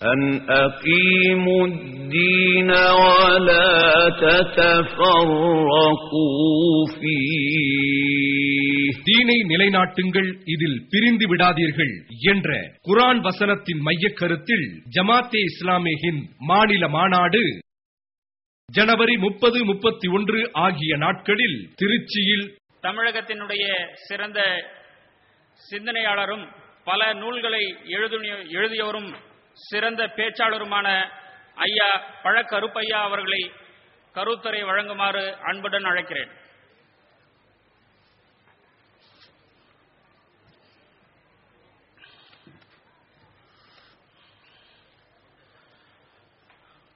أن أقيموا الدين ولا تتفرقوا فيه தீனை நிலைநாட்டுங்கள் இதில் பிரிந்து விடாதீர்கள் என்ற குரான் வசனத்தின் மையக் கருத்தில் ஜமாத்தே இஸ்லாமியின் மாநில மாநாடு ஜனவரி முப்பது முப்பத்தி ஒன்று ஆகிய நாட்களில் திருச்சியில் தமிழகத்தினுடைய சிறந்த சிந்தனையாளரும் பல நூல்களை எழுதுனி- எழுதியவரும் சிறந்த பேச்சாளருமான ஐயா பழக்கருப்பையா அவர்களை கருத்துரை வழங்குமாறு அன்புடன் அழைக்கிறேன்.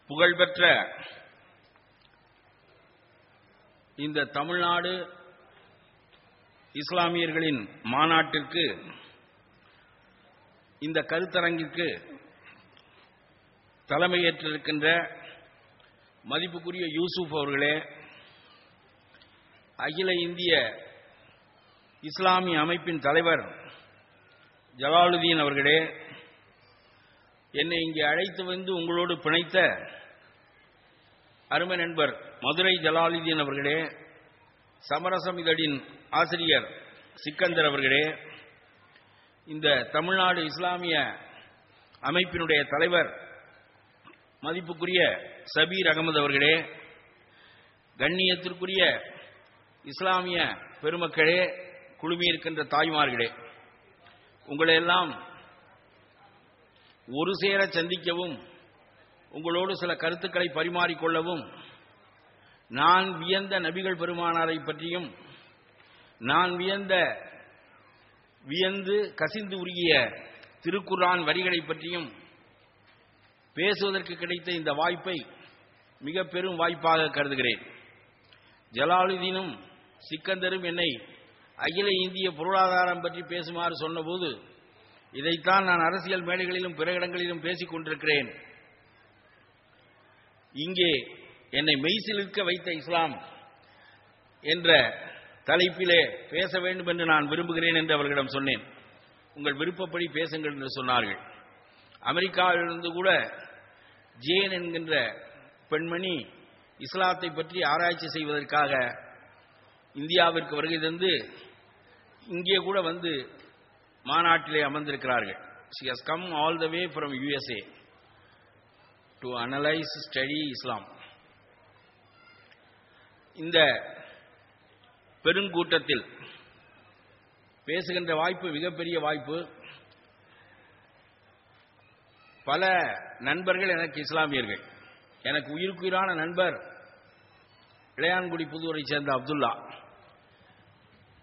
புகழ்பெற்ற இந்த தமிழ்நாடு இஸ்லாமியர்களின் மாநாட்டிற்கு இந்த கருத்தரங்கிற்கு தலைமையேற்றிருக்கின்ற மதிப்புக்குரிய யூசுப் அவர்களே அகில இந்திய இஸ்லாமிய அமைப்பின் தலைவர் ஜலாலுதீன் அவர்களே என்னை இங்கே அழைத்து வந்து உங்களோடு பிணைத்த அருமை நண்பர் மதுரை ஜலாலுதீன் அவர்களே சமரசம் இதழின் ஆசிரியர் சிக்கந்தர் அவர்களே இந்த தமிழ்நாடு இஸ்லாமிய அமைப்பினுடைய தலைவர் மதிப்புக்குரிய சபீர் அகமது அவர்களே கண்ணியத்திற்குரிய இஸ்லாமிய பெருமக்களே குழுமியிருக்கின்ற தாய்மார்களே உங்களையெல்லாம் ஒரு சேர சந்திக்கவும் உங்களோடு சில கருத்துக்களை பரிமாறிக்கொள்ளவும் நான் வியந்த நபிகள் பெருமானாரை பற்றியும் நான் வியந்த வியந்து கசிந்து உருகிய திருக்குரான் வரிகளை பற்றியும் பேசுவதற்கு கிடைத்த இந்த வாய்ப்பை மிக பெரும் வாய்ப்பாக கருதுகிறேன். ஜலாலுதீனும் சிக்கந்தரும் என்னை அகில இந்திய பொருளாதாரம் பற்றி பேசுமாறு சொன்னபோது இதைத்தான் நான் அரசியல் மேடைகளிலும் பிற இடங்களிலும் பேசிக் கொண்டிருக்கிறேன். இங்கே என்னை மெய்சிலிருக்க வைத்த இஸ்லாம் என்ற தலைப்பிலே பேச வேண்டும் என்று நான் விரும்புகிறேன் என்று அவர்களிடம் சொன்னேன். உங்கள் விருப்பப்படி பேசுங்கள் என்று சொன்னார்கள். அமெரிக்காவிலிருந்து கூட ஜேன் என்கின்ற பெண்மணி இஸ்லாத்தை பற்றி ஆராய்ச்சி செய்வதற்காக இந்தியாவிற்கு வருகை தந்து இங்கே கூட வந்து மாநாட்டிலே அமர்ந்திருக்கிறார்கள். She has come all the way from USA to analyse study Islam இந்த பெருங்கூட்டத்தில் பேசுகின்ற வாய்ப்பு மிகப்பெரிய வாய்ப்பு பல நண்பர்கள் எனக்கு இஸ்லாமியர்கள். எனக்கு உயிருக்குயிரான நண்பர் இளையான்குடி புதுவரை சேர்ந்த அப்துல்லா.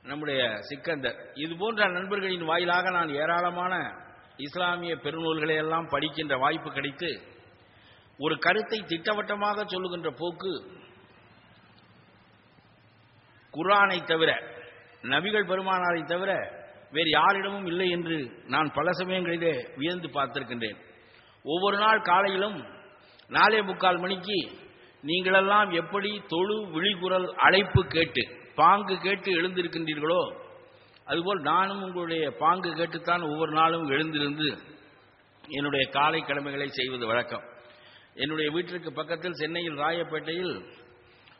நம்முடைய சிக்கந்தர். இது போன்ற நண்பர்களின் வாயிலாக நான் ஏராளமான இஸ்லாமிய பெருநூல்களை எல்லாம் படிக்கின்ற வாய்ப்பு கிடைத்து ஒரு கருத்தை திட்டவட்டமாக சொல்லுகின்ற போக்கு குரானை தவிர நபிகள் பெருமானாரை தவிர வேறு யாரிடமும் இல்லை என்று நான் பல சமயங்களிலே வியந்து பார்த்திருக்கின்றேன். ஒவ்வொரு நாள் காலையிலும் நாலே முக்கால் மணிக்கு நீங்களெல்லாம் எப்படி தொழு விழிகுரல் அழைப்பு கேட்டு பாங்கு கேட்டு எழுந்திருக்கின்றீர்களோ அதுபோல் நானும் உங்களுடைய பாங்கு கேட்டுத்தான் ஒவ்வொரு நாளும் எழுந்திருந்து என்னுடைய காலை கடமைகளை செய்வது வழக்கம். என்னுடைய வீட்டிற்கு பக்கத்தில் சென்னையில் ராயப்பேட்டையில்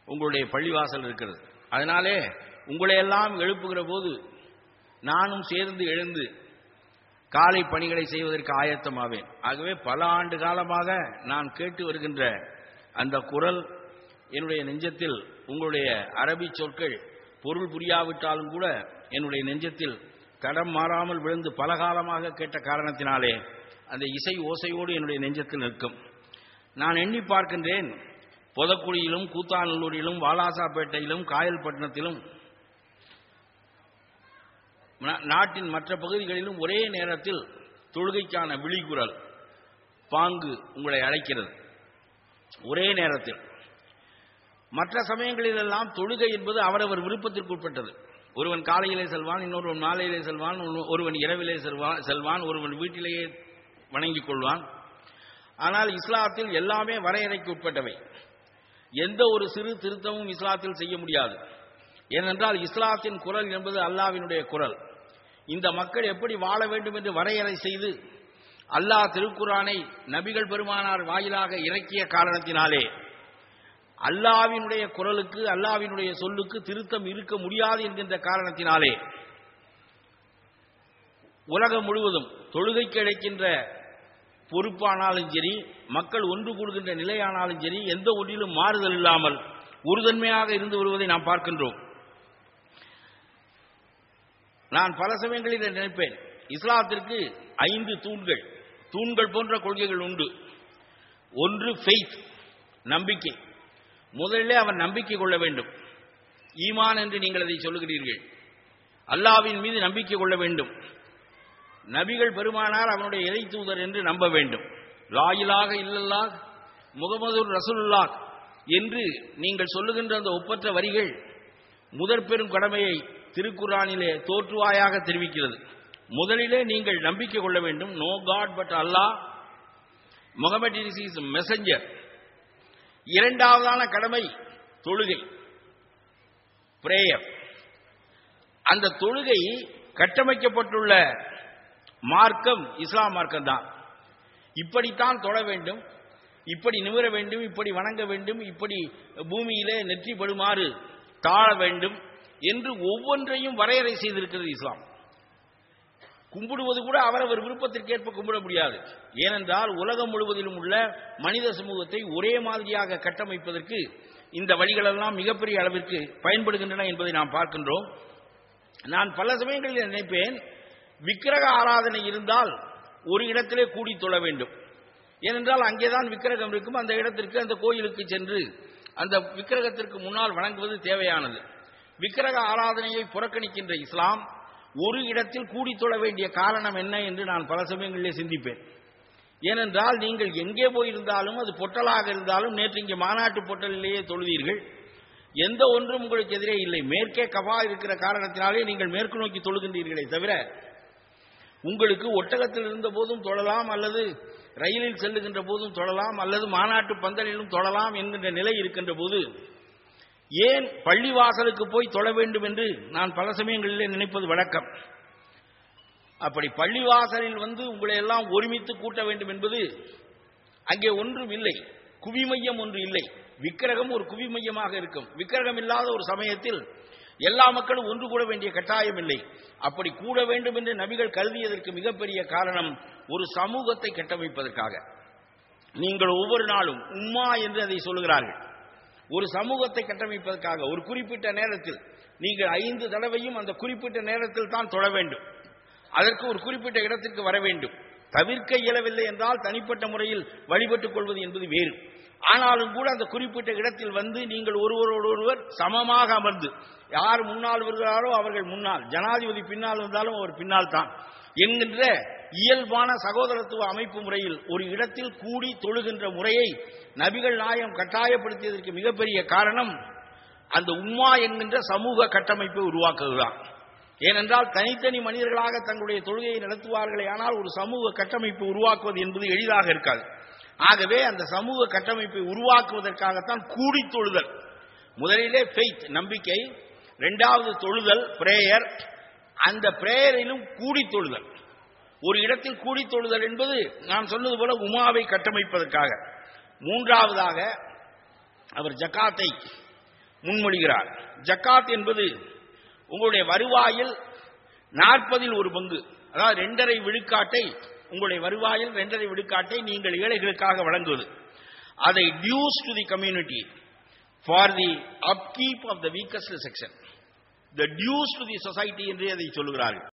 உங்களுடைய பள்ளிவாசல் இருக்கிறது. அதனாலே உங்களையெல்லாம் எழுப்புகிற போது நானும் சேர்ந்து எழுந்து காலை பணிகளை செய்வதற்கு ஆயத்தமாவேன். ஆகவே பல ஆண்டு காலமாக நான் கேட்டு வருகின்ற அந்த குரல் என்னுடைய நெஞ்சத்தில் உங்களுடைய அரபி சொற்கள் பொருள் புரியாவிட்டாலும் கூட என்னுடைய நெஞ்சத்தில் தடம் மாறாமல் விழுந்து பல காலமாக கேட்ட காரணத்தினாலே அந்த இசை ஓசையோடு என்னுடைய நெஞ்சத்தில் நிற்கும். நான் எண்ணி பார்க்கின்றேன். பொதக்குழியிலும் கூத்தாநல்லூரிலும் வாலாசாப்பேட்டையிலும் காயல்பட்டினத்திலும் நாட்டின் மற்ற பகுதிகளிலும் ஒரே நேரத்தில் தொழுகைக்கான விழிகுரல் பாங்கு உங்களை அழைக்கிறது. ஒரே நேரத்தில். மற்ற சமயங்களிலெல்லாம் தொழுகை என்பது அவரவர் விருப்பத்திற்கு உட்பட்டது. ஒருவன் காலையிலே செல்வான் இன்னொருவன் மாலையிலே செல்வான் ஒருவன் இரவிலே செல்வான் செல்வான் ஒருவன் வீட்டிலேயே வணங்கிக் கொள்வான். ஆனால் இஸ்லாத்தில் எல்லாமே வரையறைக்கு உட்பட்டவை. எந்த ஒரு சிறு திருத்தமும் இஸ்லாத்தில் செய்ய முடியாது. ஏனென்றால் இஸ்லாத்தின் குரல் என்பது அல்லாவினுடைய குரல். இந்த மக்கள் எப்படி வாழ வேண்டும் என்று வரையறை செய்து அல்லாஹ் திருக்குரானை நபிகள் பெருமானார் வாயிலாக இறக்கிய காரணத்தினாலே அல்லாவினுடைய குரலுக்கு அல்லாவினுடைய சொல்லுக்கு திருத்தம் இருக்க முடியாது என்கின்ற காரணத்தினாலே உலகம் முழுவதும் தொழுகைக்கு அழைக்கின்ற பொறுப்பானாலும் சரி மக்கள் ஒன்று கூடுகின்ற நிலையானாலும் சரி எந்த ஒன்றிலும் மாறுதல் இல்லாமல் உறுதன்மையாக இருந்து வருவதை நாம் பார்க்கின்றோம். நான் பல சமயங்களில் இதை நினைப்பேன். இஸ்லாத்திற்கு ஐந்து தூண்கள். தூண்கள் போன்ற கொள்கைகள் உண்டு. ஒன்று ஃபெய்த் நம்பிக்கை. முதலிலே அவன் நம்பிக்கை கொள்ள வேண்டும். ஈமான் என்று நீங்கள் அதை சொல்லுகிறீர்கள். அல்லாவின் மீது நம்பிக்கை கொள்ள வேண்டும். நபிகள் பெருமானார் அவனுடைய இறை தூதர் என்று நம்ப வேண்டும். லாயிலாக இல்லல்லா முகமது ரசூலுல்லா என்று நீங்கள் சொல்லுகின்ற அந்த ஒப்பற்ற வரிகள் முதற் பெரும் கடமையை திருக்குறானிலே தோற்றுவாயாக தெரிவிக்கிறது. முதலிலே நீங்கள் நம்பிக்கை கொள்ள வேண்டும். No god but Allah Muhammad is messenger இரண்டாவதான கடமை தொழுகை. பிரேயர் அந்த தொழுகை கட்டமைக்கப்பட்டுள்ள மார்க்கம் இஸ்லாம் மார்க்கம் தான். இப்படித்தான் தொழ வேண்டும். இப்படி நிமிர வேண்டும். இப்படி வணங்க வேண்டும். இப்படி பூமியிலே நெற்றி படுமாறு தாழ வேண்டும். என்று ஒவ்வொன்றையும் வரையறை செய்திருக்கிறது இஸ்லாம். கும்பிடுவது கூட அவரவர் விருப்பத்திற்கேற்ப கும்பிட முடியாது. ஏனென்றால் உலகம் முழுவதிலும் உள்ள மனித சமூகத்தை ஒரே மாதிரியாக கட்டமைப்பதற்கு இந்த வழிகளெல்லாம் மிகப்பெரிய அளவிற்கு பயன்படுகின்றன என்பதை நாம் பார்க்கின்றோம். நான் பல சமயங்களில் நினைப்பேன் விக்கிரக ஆராதனை இருந்தால் ஒரு இடத்திலே கூடி தொழ வேண்டும். ஏனென்றால் அங்கேதான் விக்கிரகம் இருக்கும் அந்த இடத்திற்கு அந்த கோயிலுக்கு சென்று அந்த விக்கிரகத்திற்கு முன்னால் வணங்குவது தேவையானது. விக்கிரக ஆராதனையை புறக்கணிக்கின்ற இஸ்லாம் ஒரு இடத்தில் கூடி தொழ வேண்டிய காரணம் என்ன என்று நான் பல சமயங்களிலே சிந்திப்பேன். ஏனென்றால் நீங்கள் எங்கே போயிருந்தாலும் அது பொட்டலாக இருந்தாலும் நேற்று இங்கே மாநாட்டு பொட்டலிலேயே தொழுவீர்கள் எந்த ஒன்றும் உங்களுக்கு எதிரே இல்லை. மேற்கே கவா இருக்கிற காரணத்தினாலே நீங்கள் மேற்கு நோக்கி தொழுகின்றீர்களே தவிர உங்களுக்கு ஒட்டகத்தில் இருந்த போதும் தொழலாம் அல்லது ரயிலில் செல்லுகின்ற போதும் தொழலாம் அல்லது மாநாட்டு பந்தலிலும் தொழலாம் என்கின்ற நிலை இருக்கின்ற போது ஏன் பள்ளிவாசலுக்கு போய் தொழ வேண்டும் என்று நான் பல சமயங்களிலே நினைப்பது வழக்கம். அப்படி பள்ளிவாசலில் வந்து உங்களை எல்லாம் ஒருமித்து கூட்ட வேண்டும் என்பது அங்கே ஒன்றும் இல்லை. குவிமையம் ஒன்று இல்லை. விக்கிரகம் ஒரு குவிமையமாக இருக்கும். விக்கிரகம் இல்லாத ஒரு சமயத்தில் எல்லா மக்களும் ஒன்று கூட வேண்டிய கட்டாயம் இல்லை. அப்படி கூட வேண்டும் என்று நபிகள் கருதியதற்கு மிகப்பெரிய காரணம் ஒரு சமூகத்தை கட்டமைப்பதற்காக. நீங்கள் ஒவ்வொரு நாளும் உம்மா என்று அதை சொல்லுகிறார்கள். ஒரு சமூகத்தை கட்டமைப்பதற்காக ஒரு குறிப்பிட்ட நேரத்தில் நீங்கள் ஐந்து தடவையும் அந்த குறிப்பிட்ட நேரத்தில் தான் தொழ வேண்டும். அதற்கு ஒரு குறிப்பிட்ட இடத்திற்கு வர வேண்டும். தவிர்க்க இயலவில்லை என்றால் தனிப்பட்ட முறையில் வழிபட்டுக் கொள்வது என்பது வேறு. ஆனாலும் கூட அந்த குறிப்பிட்ட இடத்தில் வந்து நீங்கள் ஒருவரோடொருவர் சமமாக அமர்ந்து யார் முன்னால் வருகிறாரோ அவர்கள் முன்னால் ஜனாதிபதி பின்னால் வந்தாலும் அவர் பின்னால் தான். என்கின்ற இயல்பான சகோதரத்துவ அமைப்பு முறையில் ஒரு இடத்தில் கூடி தொழுகின்ற முறையை நபிகள் நாயம் கட்டாயப்படுத்தியதற்கு மிகப்பெரிய காரணம் அந்த உம்மா என்கின்ற சமூக கட்டமைப்பை உருவாக்குவதுதான். ஏனென்றால் தனித்தனி மனிதர்களாக தங்களுடைய தொழுகையை நடத்துவார்களே ஆனால் ஒரு சமூக கட்டமைப்பு உருவாக்குவது என்பது எளிதாக இருக்காது. ஆகவே அந்த சமூக கட்டமைப்பை உருவாக்குவதற்காகத்தான் கூடி தொழுதல். முதலிலே ஃபெய்த் நம்பிக்கை இரண்டாவது தொழுதல் பிரேயர் அந்த பிரேயரிலும் கூடி தொழுதல். ஒரு இடத்தில் கூடி தொழுதல் என்பது நான் சொன்னது போல உமாவை கட்டமைப்பதற்காக. மூன்றாவதாக அவர் ஜக்காத்தை முன்மொழிகிறார். ஜக்காத் என்பது உங்களுடைய வருவாயில் நாற்பதில் ஒரு பங்கு. அதாவது ரெண்டரை விழுக்காட்டை உங்களுடைய வருவாயில் ரெண்டரை விழுக்காட்டை நீங்கள் ஏழைகளுக்காக வழங்குவது. அதை dues to the community for the upkeep of the weakest section the dues to the society என்று அதை சொல்லுகிறார்கள்.